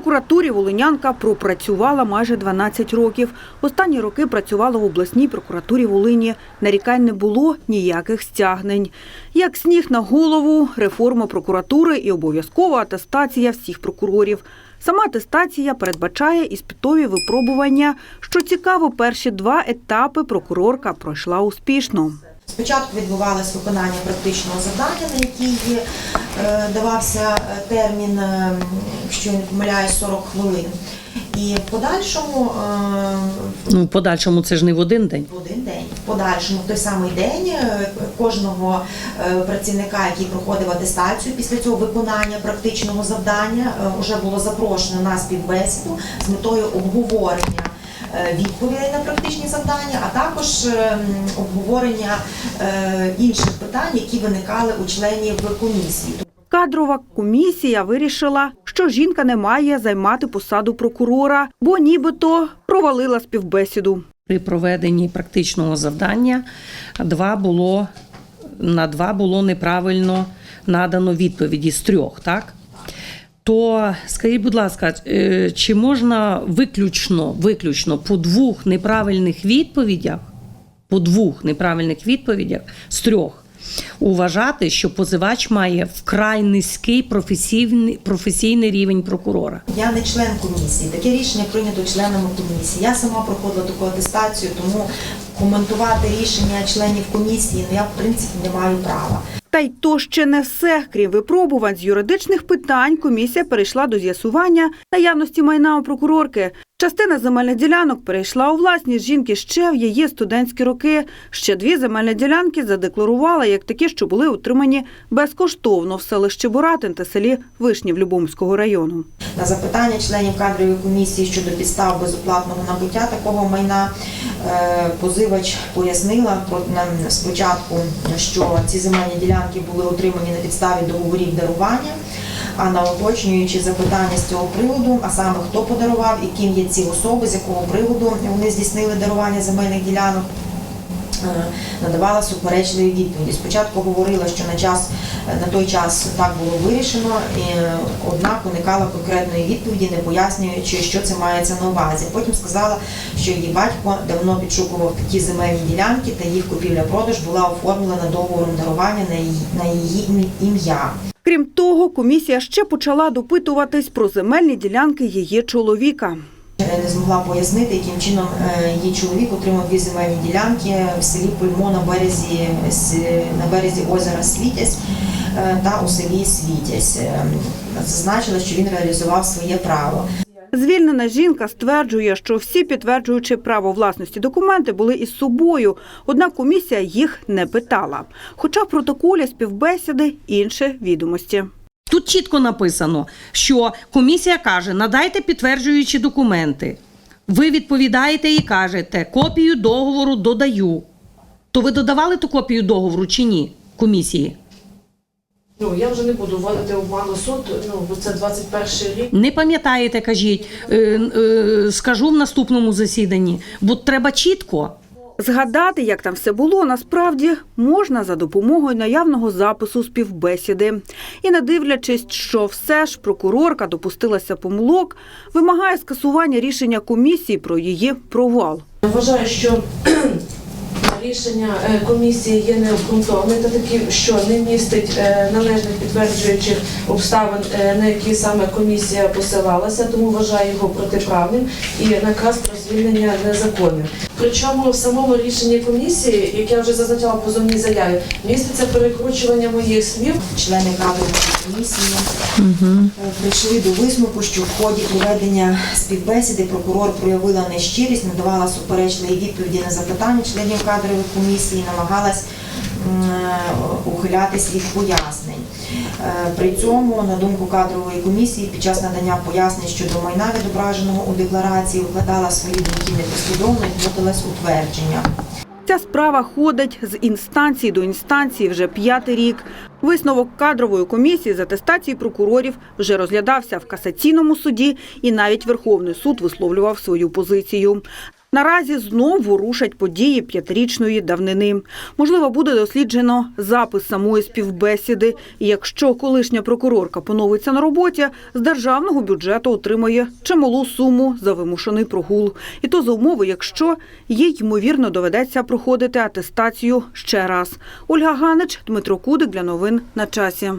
прокуратурі Волинянка пропрацювала майже 12 років. Останні роки працювала в обласній прокуратурі Волині. Нарікань не було ніяких стягнень. Як сніг на голову, реформа прокуратури і обов'язкова атестація всіх прокурорів. Сама атестація передбачає іспитові випробування. Що цікаво, перші два етапи прокурорка пройшла успішно. Спочатку відбувалось виконання практичного завдання, на який е, давався е, термін, е, якщо я не помиляюсь, 40 хвилин. І в подальшому Ну, в подальшому це ж не в один день. в один день, в подальшому в той самий день кожного працівника, який проходив атестацію після цього виконання практичного завдання, вже було запрошено на співбесіду з метою обговорення. Е, Відповідей на практичні завдання, а також е, обговорення е, інших питань, які виникали у членів комісії. Кадрова комісія вирішила, що жінка не має займати посаду прокурора, бо нібито провалила співбесіду. При проведенні практичного завдання два було, на два було неправильно надано відповіді з трьох, так? То скажіть, будь ласка, е, чи можна виключно, виключно по двох неправильних відповідях, по двох неправильних відповідях з трьох уважати, що позивач має вкрай низький професійний, професійний рівень прокурора? Я не член комісії. Таке рішення прийнято членами комісії. Я сама проходила таку атестацію, тому коментувати рішення членів комісії ну, я в принципі не маю права. Та й то ще не все. Крім випробувань з юридичних питань, комісія перейшла до з'ясування наявності майна у прокурорки. Частина земельних ділянок перейшла у власність жінки ще в її студентські роки. Ще дві земельні ділянки задекларувала як такі, що були утримані безкоштовно в селищі Боратин та селі Вишнів Любомського району. На запитання членів кадрової комісії щодо підстав безоплатного набуття такого майна позивач пояснила спочатку, що ці земельні ділянки були отримані на підставі договорів дарування. А на уточнюючі запитання з цього приводу, а саме хто подарував і ким є ці особи, з якого приводу вони здійснили дарування земельних ділянок, е, надавала суперечливі відповіді. Спочатку говорила, що на час на той час так було вирішено, е, однак уникала конкретної відповіді, не пояснюючи, що це мається на увазі. Потім сказала, що її батько давно підшукував такі земельні ділянки, та їх купівля-продаж була оформлена договором дарування на її, на її ім'я. Крім того, комісія ще почала допитуватись про земельні ділянки її чоловіка. Не змогла пояснити, яким чином е, її чоловік отримав дві земельні ділянки в селі Пульмо на березі на березі озера Світязь е, та у селі Світязь. Е, Зазначила, що він реалізував своє право. Звільнена жінка стверджує, що всі підтверджуючи право власності документи були із собою, однак комісія їх не питала. Хоча в протоколі співбесіди інші відомості. Тут чітко написано, що комісія каже: надайте підтверджуючі документи. Ви відповідаєте і кажете, копію договору додаю. То ви додавали ту копію договору чи ні комісії? Ну, я вже не буду вводити обману суд, ну, бо це 21 рік. Не пам'ятаєте, кажіть, е, е, скажу в наступному засіданні, бо треба чітко. Згадати, як там все було, насправді можна за допомогою наявного запису співбесіди. І не дивлячись, що все ж прокурорка допустилася помилок, вимагає скасування рішення комісії про її провал. Вважаю, що рішення е, комісії є необґрунтоване та такі, що не містить е, належних підтверджуючих обставин, е, на які саме комісія посилалася, тому вважаю його протиправним і наказ про звільнення незаконним. Причому в самому рішенні комісії, як я вже зазначала в позовній заяві, міститься перекручування моїх слів Члени кадрової комісії е, прийшли до висновку, що в ході проведення співбесіди прокурор проявила нещирість, надавала суперечливі відповіді на запитання членів кадрової комісії, намагалась е, ухилятись від пояснень. Е, При цьому, на думку кадрової комісії, під час надання пояснень щодо майна, відображеного у декларації, викладала свої думки непослідовно і плуталась у твердження. Ця справа ходить з інстанції до інстанції вже п'ятий рік. Висновок кадрової комісії з атестації прокурорів вже розглядався в касаційному суді, і навіть Верховний суд висловлював свою позицію. Наразі знову рушать події п'ятирічної давнини. Можливо, буде досліджено запис самої співбесіди. І якщо колишня прокурорка поновиться на роботі, з державного бюджету отримає чималу суму за вимушений прогул. І то за умови, якщо їй ймовірно доведеться проходити атестацію ще раз. Ольга Ганич, Дмитро Кудик для новин на часі.